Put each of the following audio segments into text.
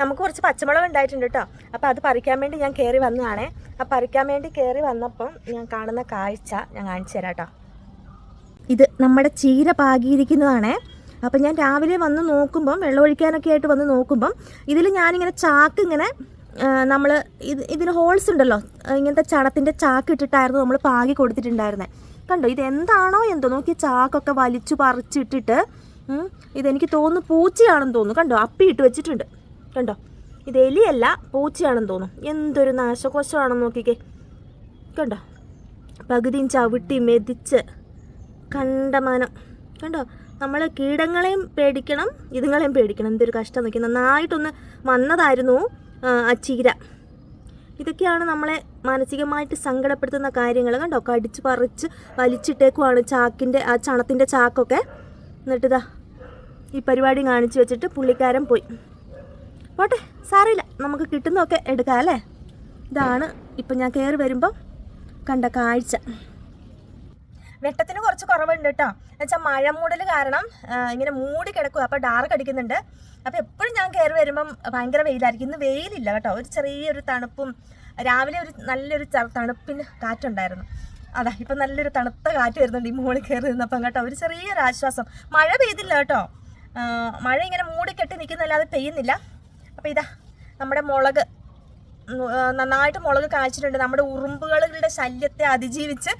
നമുക്ക് കുറച്ച് പച്ചമുളക് ഉണ്ടായിട്ടുണ്ട് കേട്ടോ. അപ്പോൾ അത് പറിക്കാൻ വേണ്ടി ഞാൻ കയറി വന്നതാണേ. ആ പറിക്കാൻ വേണ്ടി കയറി വന്നപ്പം ഞാൻ കാണുന്ന കാഴ്ച ഞാൻ കാണിച്ചു തരാം കേട്ടോ. ഇത് നമ്മുടെ ചീര പാകിയിരിക്കുന്നതാണേ. അപ്പം ഞാൻ രാവിലെ വന്ന് നോക്കുമ്പം വെള്ളമൊഴിക്കാനൊക്കെ ആയിട്ട് വന്ന് നോക്കുമ്പം ഇതിൽ ഞാനിങ്ങനെ ചാക്ക് ഇങ്ങനെ നമ്മൾ ഇത് ഇതിന് ഹോൾസ് ഉണ്ടല്ലോ. ഇങ്ങനത്തെ ചണത്തിന്റെ ചാക്ക് ഇട്ടിട്ടായിരുന്നു നമ്മൾ പാകി കൊടുത്തിട്ടുണ്ടായിരുന്നത് കണ്ടോ ഇത് എന്താണോ എന്തോ. നോക്കി ചാക്കൊക്കെ വലിച്ചു പറിച്ചിട്ടിട്ട് ഇതെനിക്ക് തോന്നുന്നു പൂച്ചയാണെന്ന് തോന്നുന്നു. കണ്ടോ അപ്പി ഇട്ട് വെച്ചിട്ടുണ്ട്. കണ്ടോ? ഇത് എലിയല്ല പൂച്ചയാണെന്ന് തോന്നും. എന്തൊരു നാശകോശമാണെന്ന് നോക്കിക്കേ. കണ്ടോ? പകുതിയും ചവിട്ടി മെതിച്ച് കണ്ടമാനം കണ്ടോ? നമ്മൾ കീടങ്ങളെയും പേടിക്കണം ഇതുങ്ങളെയും പേടിക്കണം. എന്തൊരു കഷ്ടം നോക്കി നന്നായിട്ടൊന്ന് വന്നതായിരുന്നു ആ, ചീര. ഇതൊക്കെയാണ് നമ്മളെ മാനസികമായിട്ട് സങ്കടപ്പെടുത്തുന്ന കാര്യങ്ങൾ കണ്ടോ? കടിച്ച് പറിച്ച് വലിച്ചിട്ടേക്കുവാണ് ചാക്കിന്റെ ആ ചണത്തിന്റെ ചാക്കൊക്കെ. എന്നിട്ടിതാ ഈ പരിപാടി കാണിച്ചു വെച്ചിട്ട് പുള്ളിക്കാരൻ പോയി. പോട്ടെ സാറില്ല നമുക്ക് കിട്ടുന്നതൊക്കെ എടുക്കാം അല്ലേ? ഇതാണ് ഇപ്പം ഞാൻ കയറി വരുമ്പം കണ്ട കാഴ്ച. വെട്ടത്തിന് കുറച്ച് കുറവുണ്ട് കേട്ടോ. എന്നുവെച്ചാൽ മഴ മൂടൽ കാരണം ഇങ്ങനെ മൂടി കിടക്കുക അപ്പോൾ ഡാർക്ക് അടിക്കുന്നുണ്ട്. അപ്പോൾ എപ്പോഴും ഞാൻ കയറി വരുമ്പം ഭയങ്കര വെയിലായിരിക്കും. ഇന്ന് വെയിലില്ല കേട്ടോ. ഒരു ചെറിയൊരു തണുപ്പും രാവിലെ ഒരു നല്ലൊരു തണുപ്പിന് കാറ്റുണ്ടായിരുന്നു. അതാ ഇപ്പം നല്ലൊരു തണുത്ത കാറ്റ് വരുന്നുണ്ട് ഈ മുകളിൽ കയറി നിന്നപ്പം കേട്ടോ. ഒരു ചെറിയൊരു ആശ്വാസം മഴ പെയ്തില്ല കേട്ടോ. മഴ ഇങ്ങനെ മൂടിക്കെട്ടി നിൽക്കുന്നല്ലാതെ പെയ്യുന്നില്ല. അപ്പോൾ ഇതാ നമ്മുടെ മുളക് നന്നായിട്ട് മുളക് കായ്ച്ചിട്ടുണ്ട് നമ്മുടെ ഉറുമ്പുകളുടെ ശല്യത്തെ അതിജീവിച്ച്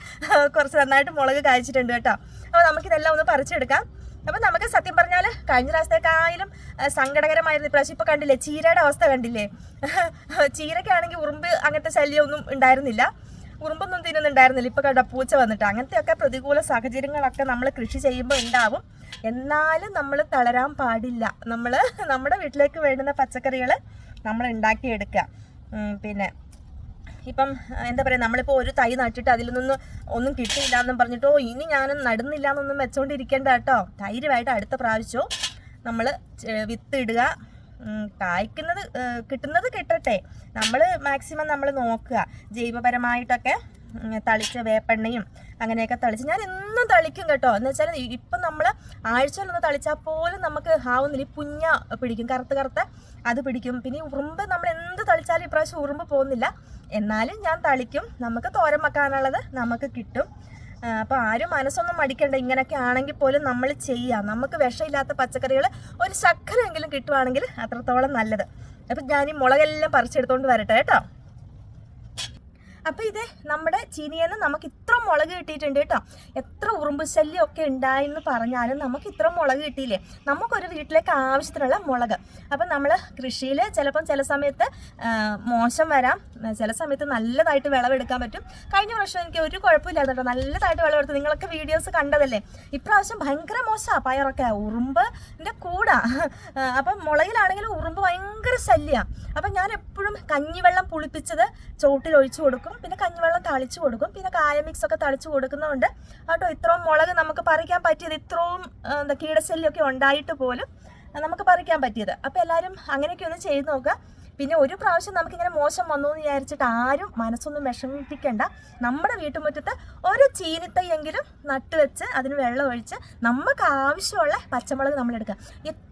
കുറച്ച് നന്നായിട്ട് മുളക് കായ്ച്ചിട്ടുണ്ട് കേട്ടോ. അപ്പോൾ നമുക്കിതെല്ലാം ഒന്ന് പറിച്ചെടുക്കാം. അപ്പം നമുക്ക് സത്യം പറഞ്ഞാൽ കഴിഞ്ഞ പ്രാവശ്യത്തേക്കായാലും സങ്കടകരമായിരുന്നു. ഇപ്രാവശ്യം ഇപ്പോൾ കണ്ടില്ലേ ചീരയുടെ അവസ്ഥ കണ്ടില്ലേ? ചീരയ്ക്കാണെങ്കിൽ ഉറുമ്പ് അങ്ങനത്തെ ശല്യമൊന്നും ഉണ്ടായിരുന്നില്ല. ഉറുമ്പൊന്നും തിന്നുന്നുണ്ടായിരുന്നില്ല. ഇപ്പൊ കണ്ട പൂച്ച വന്നിട്ട്. അങ്ങനത്തെ ഒക്കെ പ്രതികൂല സാഹചര്യങ്ങളൊക്കെ നമ്മൾ കൃഷി ചെയ്യുമ്പോൾ ഉണ്ടാവും. എന്നാലും നമ്മൾ തളരാൻ പാടില്ല. നമ്മൾ നമ്മുടെ വീട്ടിലേക്ക് വേണ്ടുന്ന പച്ചക്കറികൾ നമ്മൾ ഉണ്ടാക്കിയെടുക്കുക. പിന്നെ ഇപ്പം എന്താ പറയുക നമ്മളിപ്പോൾ ഒരു തൈ നട്ടിട്ട് അതിൽ നിന്ന് ഒന്നും കിട്ടിയില്ല എന്നും പറഞ്ഞിട്ട് ഓ ഇനി ഞാനും നടുന്നില്ല എന്നൊന്നും വെച്ചോണ്ടിരിക്കേണ്ട കേട്ടോ. ധൈര്യമായിട്ട് അടുത്ത പ്രാവശ്യവും നമ്മൾ വിത്ത് ഇടുക ഉം, കായ്ക്കുന്നത് കിട്ടുന്നത് കിട്ടട്ടെ. നമ്മൾ മാക്സിമം നമ്മൾ നോക്കുക. ജൈവപരമായിട്ടൊക്കെ തളിച്ച വേപ്പെണ്ണയും അങ്ങനെയൊക്കെ തളിച്ച് ഞാൻ എന്നും തളിക്കും കേട്ടോ. എന്ന് വെച്ചാൽ ഇപ്പം നമ്മൾ ആഴ്ചയിലൊന്ന് തളിച്ചാൽ പോലും നമുക്ക് ആവുന്നില്ല. ഈ പുഞ്ഞ പിടിക്കും കറുത്ത് കറുത്ത അത് പിടിക്കും. പിന്നെ ഉറുമ്പ് നമ്മൾ എന്ത് തളിച്ചാലും ഇപ്രാവശ്യം ഉറുമ്പ് പോകുന്നില്ല. എന്നാലും ഞാൻ തളിക്കും. നമുക്ക് തോരൻ വെക്കാനുള്ളത് നമുക്ക് കിട്ടും. അപ്പോൾ ആരും മനസ്സൊന്നും മടിക്കണ്ട. ഇങ്ങനെയൊക്കെ ആണെങ്കിൽ പോലും നമ്മൾ ചെയ്യാം. നമുക്ക് വിഷമില്ലാത്ത പച്ചക്കറികൾ ഒരു ശക്കരെങ്കിലും കിട്ടുവാണെങ്കിൽ അത്രത്തോളം നല്ലത്. അപ്പം ഞാൻ ഈ മുളകെല്ലാം പറിച്ചെടുത്തോണ്ട് വരട്ടെ കേട്ടോ. അപ്പോൾ ഇത് നമ്മുടെ ചീനിയെന്ന് നമുക്ക് ഇത്ര മുളക് കിട്ടിയിട്ടുണ്ട് കേട്ടോ. എത്ര ഉറുമ്പ് ശല്യം ഒക്കെ ഉണ്ടായെന്ന് പറഞ്ഞാലും നമുക്ക് ഇത്ര മുളക് കിട്ടിയില്ലേ? നമുക്കൊരു വീട്ടിലേക്ക് ആവശ്യത്തിനുള്ള മുളക്. അപ്പം നമ്മൾ കൃഷിയിൽ ചിലപ്പം ചില സമയത്ത് മോശം വരാം. ചില സമയത്ത് നല്ലതായിട്ട് വിളവെടുക്കാൻ പറ്റും. കഴിഞ്ഞ പ്രാവശ്യം എനിക്ക് ഒരു കുഴപ്പമില്ലായിരുന്നു കേട്ടോ നല്ലതായിട്ട് വിളവെടുത്ത്. നിങ്ങളൊക്കെ വീഡിയോസ് കണ്ടതല്ലേ? ഇപ്രാവശ്യം ഭയങ്കര മോശമാണ് പയറൊക്കെ. ഉറുമ്പിന്റെ കൂടാ. അപ്പൊ അപ്പം മുളകിലാണെങ്കിലും ഉറുമ്പ് ഭയങ്കര ശല്യമാണ് അപ്പം ഞാൻ എപ്പോഴും കഞ്ഞിവെള്ളം പുളിപ്പിച്ചത് ചോട്ടിൽ ഒഴിച്ചു കൊടുക്കും. പിന്നെ കഞ്ഞിവെള്ളം തളിച്ചു കൊടുക്കും. പിന്നെ കായ മിക്സ് ഒക്കെ തളിച്ചു കൊടുക്കുന്നതുകൊണ്ട് കേട്ടോ ഇത്രയും മുളക് നമുക്ക് പറിക്കാൻ പറ്റിയത് ഇത്രയും എന്താ കീടശല്യമൊക്കെ ഉണ്ടായിട്ട് പോലും നമുക്ക് പറിക്കാൻ പറ്റിയത്. അപ്പോൾ എല്ലാവരും അങ്ങനെയൊക്കെ ഒന്ന് ചെയ്ത് നോക്കുക. പിന്നെ ഒരു പ്രാവശ്യം നമുക്കിങ്ങനെ മോശം വന്നു എന്ന് വിചാരിച്ചിട്ട് ആരും മനസ്സൊന്നും വിഷമിപ്പിക്കേണ്ട. നമ്മുടെ വീട്ടുമുറ്റത്ത് ഒരു ചീനിത്തൈയെങ്കിലും നട്ടുവെച്ച് അതിന് വെള്ളം ഒഴിച്ച് നമുക്ക് ആവശ്യമുള്ള പച്ചമുളക് നമ്മൾ എടുക്കുക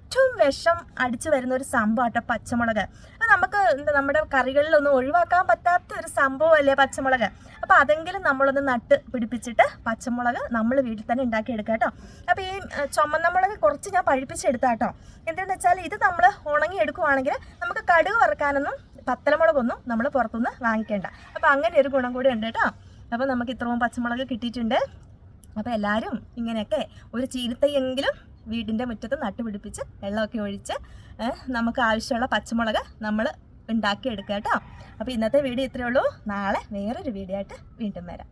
ഏറ്റവും വിഷം അടിച്ചു വരുന്ന ഒരു സംഭവം കേട്ടോ പച്ചമുളക്. അത് നമുക്ക് നമ്മുടെ കറികളിലൊന്നും ഒഴിവാക്കാൻ പറ്റാത്ത ഒരു സംഭവമല്ലേ പച്ചമുളക്? അപ്പോൾ അതെങ്കിലും നമ്മളൊന്ന് നട്ട് പിടിപ്പിച്ചിട്ട് പച്ചമുളക് നമ്മൾ വീട്ടിൽ തന്നെ ഉണ്ടാക്കിയെടുക്കുക കേട്ടോ അപ്പോൾ ഈ ചുമന്ന മുളക് കുറച്ച് ഞാൻ പഴിപ്പിച്ചെടുത്താ കേട്ടോ എന്താണെന്ന് വെച്ചാൽ ഇത് നമ്മൾ ഉണങ്ങി എടുക്കുവാണെങ്കിൽ നമുക്ക് കടുക് വറക്കാനൊന്നും പത്തലമുളകൊന്നും നമ്മൾ പുറത്തുനിന്ന് വാങ്ങിക്കേണ്ട. അപ്പോൾ അങ്ങനെ ഒരു ഗുണം കൂടി ഉണ്ട് കേട്ടോ. അപ്പോൾ നമുക്ക് ഇത്രയും പച്ചമുളക് കിട്ടിയിട്ടുണ്ട്. അപ്പോൾ എല്ലാവരും ഇങ്ങനെയൊക്കെ ഒരു ചീനിത്തൈയെങ്കിലും വീടിന്റെ മുറ്റത്ത് നട്ടുപിടിപ്പിച്ച് വെള്ളമൊക്കെ ഒഴിച്ച് നമുക്ക് ആവശ്യമുള്ള പച്ചമുളക് നമ്മൾ ഉണ്ടാക്കിയെടുക്കുക കേട്ടോ. അപ്പോൾ ഇന്നത്തെ വീഡിയോ ഇത്രയേ ഉള്ളൂ. നാളെ വേറൊരു വീഡിയോ ആയിട്ട് വീണ്ടും വരാം.